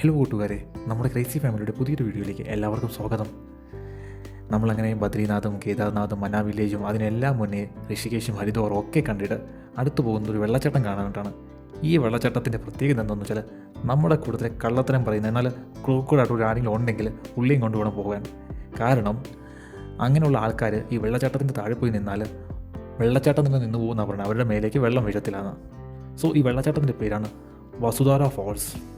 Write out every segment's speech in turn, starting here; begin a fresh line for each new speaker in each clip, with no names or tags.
Hello കൂട്ടുകാരെ. നമ്മുടെ crazy ഫാമിലിയുടെ പുതിയൊരു വീഡിയോയിലേക്ക് എല്ലാവർക്കും സ്വാഗതം. നമ്മളങ്ങനെ ബദ്രീനാഥും കേദാർനാഥും മനാ വില്ലേജും അതിനെല്ലാം മുന്നേ ഋഷികേശും ഹരിദ്വാറും ഒക്കെ കണ്ടിട്ട് അടുത്തു പോകുന്ന ഒരു വെള്ളച്ചാട്ടം കാണാനായിട്ടാണ്. ഈ വെള്ളച്ചാട്ടത്തിന്റെ പ്രത്യേകത എന്താണെന്ന് വെച്ചാൽ നമ്മുടെ കൂട്ടത്തിലെ കള്ളത്തരം പറയുന്ന എന്നാൽ ക്രൂക്കൂടായിട്ട് ഒരു ആരെങ്കിലും ഉണ്ടെങ്കിൽ പുള്ളിയും കൊണ്ടുവേണം പോകാൻ. കാരണം അങ്ങനെയുള്ള ആൾക്കാർ ഈ വെള്ളച്ചാട്ടത്തിന്റെ താഴെ പോയി നിന്നാൽ വെള്ളച്ചാട്ടം നിന്ന് നിന്ന് പോകുന്ന പറഞ്ഞാൽ അവരുടെ മേലേക്ക് വെള്ളം വീഴത്തിലാണ് സോ ഈ വെള്ളച്ചാട്ടത്തിന്റെ പേരാണ് വസുധാര ഫോൾസ്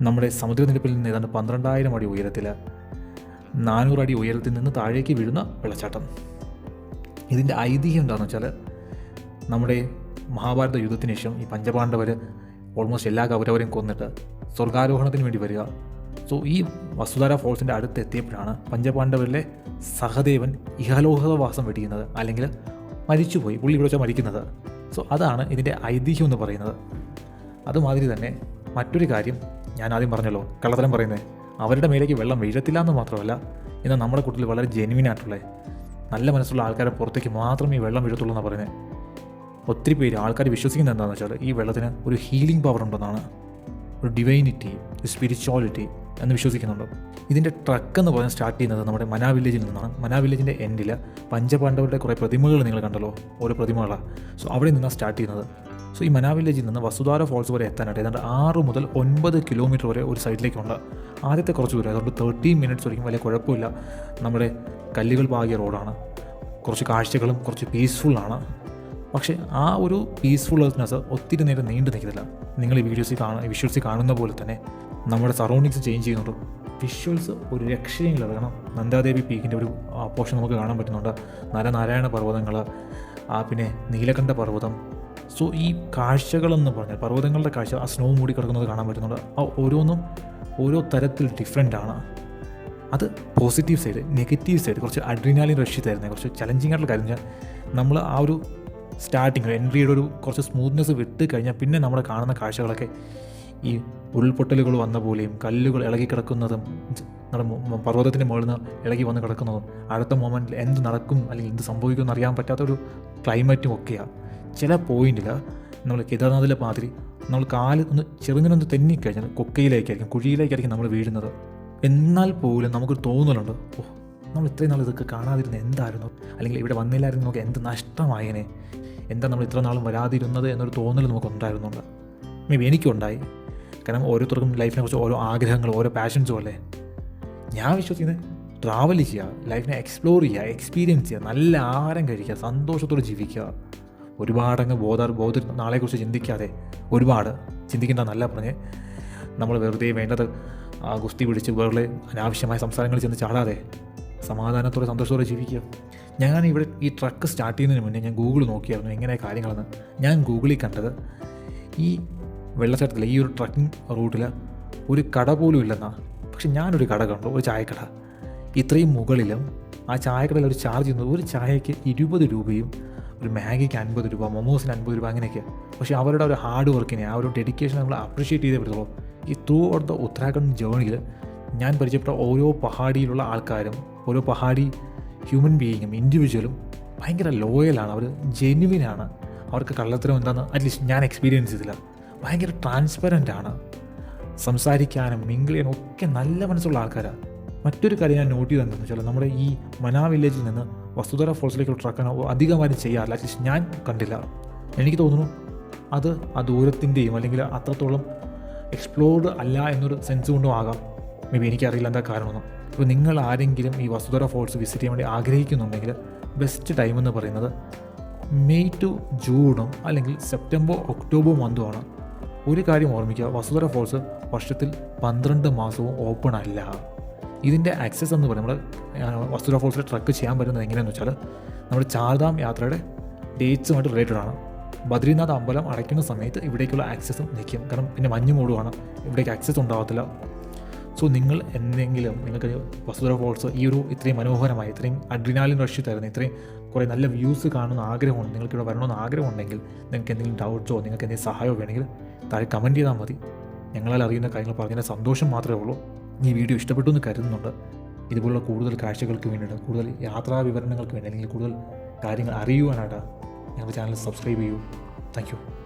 നമ്മുടെ സമുദ്രനിരപ്പിൽ നിന്ന് ഏതാണ്ട് പന്ത്രണ്ടായിരം അടി ഉയരത്തിൽ നാനൂറ് അടി ഉയരത്തിൽ നിന്ന് താഴേക്ക് വീഴുന്ന വെള്ളച്ചാട്ടം. ഇതിന്റെ ഐതിഹ്യം എന്താണെന്ന് വെച്ചാൽ നമ്മുടെ മഹാഭാരത യുദ്ധത്തിന് ശേഷം ഈ പഞ്ചപാണ്ഡവർ ഓൾമോസ്റ്റ് എല്ലാ കൗരവരെയും കൊന്നിട്ട് സ്വർഗാരോഹണത്തിന് വേണ്ടി വരിക. സോ ഈ വസുധാര ഫോൾസിന്റെ അടുത്ത് എത്തിയപ്പോഴാണ് പഞ്ചപാണ്ഡവരിലെ സഹദേവൻ ഇഹലോഹവാസം വെടിയുന്നത് അല്ലെങ്കിൽ മരിച്ചുപോയി പുള്ളി ഇവിടെ വെച്ചാൽ മരിക്കുന്നത്. സോ അതാണ് ഇതിന്റെ ഐതിഹ്യം എന്ന് പറയുന്നത്. അതുമാതിരി തന്നെ മറ്റൊരു കാര്യം ഞാൻ ആദ്യം പറഞ്ഞല്ലോ കള്ളത്തരം പറയുന്നത് അവരുടെ മേലേക്ക് വെള്ളം വീഴത്തില്ല എന്ന് മാത്രമല്ല എന്നാൽ നമ്മുടെ കൂട്ടത്തിൽ വളരെ ജെനുവിൻ ആയിട്ടുള്ള. നല്ല മനസ്സുള്ള ആൾക്കാരെ പുറത്തേക്ക് മാത്രമേ ഈ വെള്ളം വീഴത്തുള്ളൂ എന്നാണ് പറയുന്നത് ഒത്തിരി പേര് ആൾക്കാർ വിശ്വസിക്കുന്നത് എന്താണെന്ന് വെച്ചാൽ ഈ വെള്ളത്തിന് ഒരു ഹീലിംഗ് പവർ ഉണ്ടെന്നാണ്. ഒരു ഡിവൈനിറ്റി ഒരു സ്പിരിച്വാലിറ്റി എന്ന് വിശ്വസിക്കുന്നുണ്ട്. ഇതിന്റെ ട്രക്ക് എന്ന് പറഞ്ഞാൽ സ്റ്റാർട്ട് ചെയ്യുന്നത് നമ്മുടെ മനാ വില്ലേജിൽ നിന്നാണ്. മനാ വില്ലേജിന്റെ എൻഡിൽ പഞ്ചപാണ്ഡവരുടെ കുറേ പ്രതിമകൾ നിങ്ങൾ കണ്ടല്ലോ ഓരോ പ്രതിമകളാണ് സോ അവിടെ നിന്നാണ് സ്റ്റാർട്ട് ചെയ്യുന്നത്. സോ ഈ മനാ വില്ലേജിൽ നിന്ന് വസുധാര ഫോൾസ് വരെ എത്താനായിട്ട് ഏതാണ്ട് ആറ് മുതൽ ഒൻപത് കിലോമീറ്റർ വരെ ഒരു സൈഡിലേക്കുണ്ട് ആദ്യത്തെ കുറച്ച് ദൂരം അതുകൊണ്ട് തേർട്ടി മിനിറ്റ്സ് വരെയും വലിയ കുഴപ്പമില്ല. നമ്മുടെ കല്ലുകൾ പാകിയ റോഡാണ്. കുറച്ച് കാഴ്ചകളും കുറച്ച് പീസ്ഫുള്ളാണ് പക്ഷേ ആ ഒരു പീസ്ഫുൾനെസ് ഒത്തിരി നേരം നീണ്ടു നിൽക്കുന്നില്ല നിങ്ങൾ ഈ വീഡിയോസിൽ കാണുന്ന വിഷ്വൽസിൽ കാണുന്ന പോലെ തന്നെ നമ്മുടെ സറൗണ്ടിങ്സ് ചേഞ്ച് ചെയ്യുന്നുണ്ട്. വിഷ്വൽസ് ഒരു രക്ഷയെങ്കിലും അതാണ് നന്ദാദേവി പീക്കിന്റെ ഒരു പോർഷൻ നമുക്ക് കാണാൻ പറ്റുന്നുണ്ട്. നരനാരായണ പർവതങ്ങൾ പിന്നെ നീലകണ്ഠ പർവതം സോ ഈ കാഴ്ചകളെന്ന് പറഞ്ഞാൽ പർവതങ്ങളുടെ കാഴ്ച ആ സ്നോ മൂടി കിടക്കുന്നത് കാണാൻ പറ്റുന്നുണ്ട്. ആ ഓരോന്നും ഓരോ തരത്തിൽ ഡിഫറെന്റ് ആണ്. അത് പോസിറ്റീവ് സൈഡ് നെഗറ്റീവ് സൈഡ് കുറച്ച് അഡ്രിനാലിൻ റഷ് തരുന്നത് കുറച്ച് ചലഞ്ചിങ് ആയിട്ടുള്ള കാര്യം. നമ്മൾ ആ ഒരു സ്റ്റാർട്ടിങ് എൻട്രിയുടെ ഒരു കുറച്ച് സ്മൂത്ത്നെസ് വിട്ട് കഴിഞ്ഞാൽ പിന്നെ നമ്മൾ കാണുന്ന കാഴ്ചകളൊക്കെ ഈ ഉരുൾപൊട്ടലുകൾ വന്ന പോലെയും കല്ലുകൾ ഇളകി കിടക്കുന്നതും നമ്മുടെ പർവതത്തിന്റെ മുകളിൽ നിന്ന് ഇളകി വന്ന് കിടക്കുന്നതും അടുത്ത മൊമെന്റിൽ എന്ത് നടക്കും അല്ലെങ്കിൽ എന്ത് സംഭവിക്കുമെന്ന് അറിയാൻ പറ്റാത്ത ഒരു ക്ലൈമറ്റും ഒക്കെയാണ് ചില പോയിന്റിൽ നമ്മൾ കേദാർനാഥിലെ മാതിരി നമ്മൾ കാൽ ഒന്ന് ചെറുങ്ങനൊന്ന് തെന്നിക്കഴിഞ്ഞാൽ കൊക്കയിലേക്കായിരിക്കും കുഴിയിലേക്കായിരിക്കും നമ്മൾ വീഴുന്നത്. എന്നാൽ പോലും നമുക്കൊരു തോന്നലുണ്ട് ഓ നമ്മൾ ഇത്രയും നാൾ ഇതൊക്കെ കാണാതിരുന്ന എന്തായിരുന്നു? അല്ലെങ്കിൽ ഇവിടെ വന്നില്ലായിരുന്നു നമുക്ക് എന്ത് നഷ്ടമായേനെ? എന്താ നമ്മൾ ഇത്ര നാളും വരാതിരുന്നത് എന്നൊരു തോന്നൽ നമുക്ക് ഉണ്ടായിരുന്നുണ്ട് മേ ബി എനിക്കുണ്ടായി. കാരണം ഓരോരുത്തർക്കും ലൈഫിനെ കുറിച്ച് ഓരോ ആഗ്രഹങ്ങൾ ഓരോ പാഷൻസും അല്ലേ? ഞാൻ വിശ്വസിക്കുന്നത് ട്രാവൽ ചെയ്യുക ലൈഫിനെ എക്സ്പ്ലോർ ചെയ്യുക എക്സ്പീരിയൻസ് ചെയ്യുക നല്ല ആഹാരം കഴിക്കുക സന്തോഷത്തോടെ ജീവിക്കുക. ഒരുപാടങ്ങ് ബോധ ബോധ നാളെക്കുറിച്ച് ചിന്തിക്കാതെ ഒരുപാട് ചിന്തിക്കേണ്ട നല്ല പറഞ്ഞ് നമ്മൾ വെറുതെ വേണ്ടത് ഗുസ്തി പിടിച്ച് വേറെ അനാവശ്യമായ സംസാരങ്ങളിൽ ചെന്ന് ചാടാതെ സമാധാനത്തോടെ സന്തോഷത്തോടെ ജീവിക്കുക. ഞാൻ ഇവിടെ ഈ ട്രക്ക് സ്റ്റാർട്ട് ചെയ്യുന്നതിന് മുന്നേ ഞാൻ ഗൂഗിൾ നോക്കിയായിരുന്നു എങ്ങനെ കാര്യങ്ങളെന്ന്. ഞാൻ ഗൂഗിളിൽ കണ്ടത് ഈ വെള്ളച്ചാട്ടത്തിൽ ഈ ഒരു ട്രക്കിംഗ് റൂട്ടിൽ ഒരു കട പോലും ഇല്ലെന്നാണ് പക്ഷെ ഞാനൊരു കട കണ്ടു ഒരു ചായക്കട. ഇത്രയും മുകളിലും ആ ചായക്കടയിൽ ഒരു ചാർജ് ചെയ്യുന്നത് ഒരു ചായയ്ക്ക് ഇരുപത് രൂപയും ഒരു മാഗിക്ക് അൻപത് രൂപ മൊമോസിന് അൻപത് രൂപ അങ്ങനെയൊക്കെ. പക്ഷേ അവരുടെ ഒരു ഹാർഡ് വർക്കിനെ ആ ഒരു ഡെഡിക്കേഷൻ നമ്മൾ അപ്രീഷിയേറ്റ് ചെയ്തേ പറ്റുള്ളൂ ഈ ത്രൂ ഔട്ട് ദ ഉത്തരാഖണ്ഡ് ജേണിയിൽ ഞാൻ പരിചയപ്പെട്ട ഓരോ പഹാടിയിലുള്ള ആൾക്കാരും ഓരോ പഹാടി ഹ്യൂമൻ ബീയിങ്ങും ഇൻഡിവിജ്വലും ഭയങ്കര ലോയലാണ് അവർ ജെന്യുവിനാണ് അവർക്ക് കള്ളത്തരം എന്താണെന്ന് അറ്റ്ലീസ്റ്റ് ഞാൻ എക്സ്പീരിയൻസ് ചെയ്തില്ല. ഭയങ്കര ട്രാൻസ്പെറന്റ് ആണ്. സംസാരിക്കാനും മിങ്കിൾ ചെയ്യാനും ഒക്കെ നല്ല മനസ്സുള്ള ആൾക്കാരാണ് മറ്റൊരു കാര്യം ഞാൻ നോട്ട് ചെയ്തതെന്ന് വെച്ചാൽ നമ്മുടെ ഈ മനാ വില്ലേജിൽ നിന്ന് വസുധര ഫോൾസിലേക്കുള്ള ട്രക്കാണ് അധികമാരും ചെയ്യാറില്ല. അറ്റ്ലീസ്റ്റ് ഞാൻ കണ്ടില്ല. എനിക്ക് തോന്നുന്നു അത് ആ ദൂരത്തിന്റെയും അല്ലെങ്കിൽ അത്രത്തോളം എക്സ്പ്ലോർഡ് അല്ല എന്നൊരു സെൻസ് കൊണ്ടും ആകാം. മേ ബി എനിക്കറിയില്ല എന്താ കാരണമൊന്നും. അപ്പോൾ നിങ്ങൾ ആരെങ്കിലും ഈ വസുധര ഫോൾസ് വിസിറ്റ് ചെയ്യാൻ വേണ്ടി ആഗ്രഹിക്കുന്നുണ്ടെങ്കിൽ ബെസ്റ്റ് ടൈം എന്ന് പറയുന്നത് മെയ് ടു ജൂണും അല്ലെങ്കിൽ സെപ്റ്റംബർ ഒക്ടോബർ മന്തുമാണ് ഒരു കാര്യം ഓർമ്മിക്കുക. വസുധര ഫോൾസ് വർഷത്തിൽ പന്ത്രണ്ട് മാസവും ഓപ്പൺ അല്ല. ഇതിന്റെ ആക്സസ് എന്ന് പറയുന്നത് നമ്മൾ വസുധര ഫോൾസിൽ ട്രക്ക് ചെയ്യാൻ പറ്റുന്നത് എങ്ങനെയാണെന്ന് വെച്ചാൽ നമ്മുടെ ചാർധാം യാത്രയുടെ ഡേറ്റ്സുമായിട്ട് റിലേറ്റഡ് ആണ്. ബദ്രീനാഥ് അമ്പലം അടയ്ക്കുന്ന സമയത്ത് ഇവിടേക്കുള്ള ആക്സസ് നിൽക്കും. കാരണം പിന്നെ മഞ്ഞ് മൂടുവാണ്. ഇവിടേക്ക് ആക്സസ് ഉണ്ടാകത്തില്ല സോ നിങ്ങൾ എന്തെങ്കിലും നിങ്ങൾക്ക് വസുധര ഫോൾസ് ഈ ഒരു ഇത്രയും മനോഹരമായി ഇത്രയും അഡ്രിനാലിൻ റഷ് തരുന്ന ഇത്രയും കുറേ നല്ല വ്യൂസ് കാണുന്ന ആഗ്രഹമുണ്ട് നിങ്ങൾക്ക് ഇവിടെ വരണമെന്ന് ആഗ്രഹമുണ്ടെങ്കിൽ നിങ്ങൾക്ക് എന്തെങ്കിലും ഡൗട്ട്സോ നിങ്ങൾക്ക് എന്തെങ്കിലും സഹായമോ വേണമെങ്കിൽ താഴെ കമന്റ് ചെയ്താൽ മതി. ഞങ്ങളാൽ അറിയുന്ന കാര്യങ്ങൾ പറഞ്ഞതിന്റെ സന്തോഷം മാത്രമേ ഉള്ളൂ. ഈ വീഡിയോ ഇഷ്ടപ്പെട്ടു എന്ന് കരുതുന്നുണ്ട്. ഇതുപോലുള്ള കൂടുതൽ കാഴ്ചകൾക്ക് വേണ്ടിയിട്ട് കൂടുതൽ യാത്രാ വിവരണങ്ങൾക്ക് വേണ്ടി അല്ലെങ്കിൽ കൂടുതൽ കാര്യങ്ങൾ അറിയുവാനായിട്ട് ഞങ്ങളുടെ ചാനൽ സബ്സ്ക്രൈബ് ചെയ്യൂ. താങ്ക്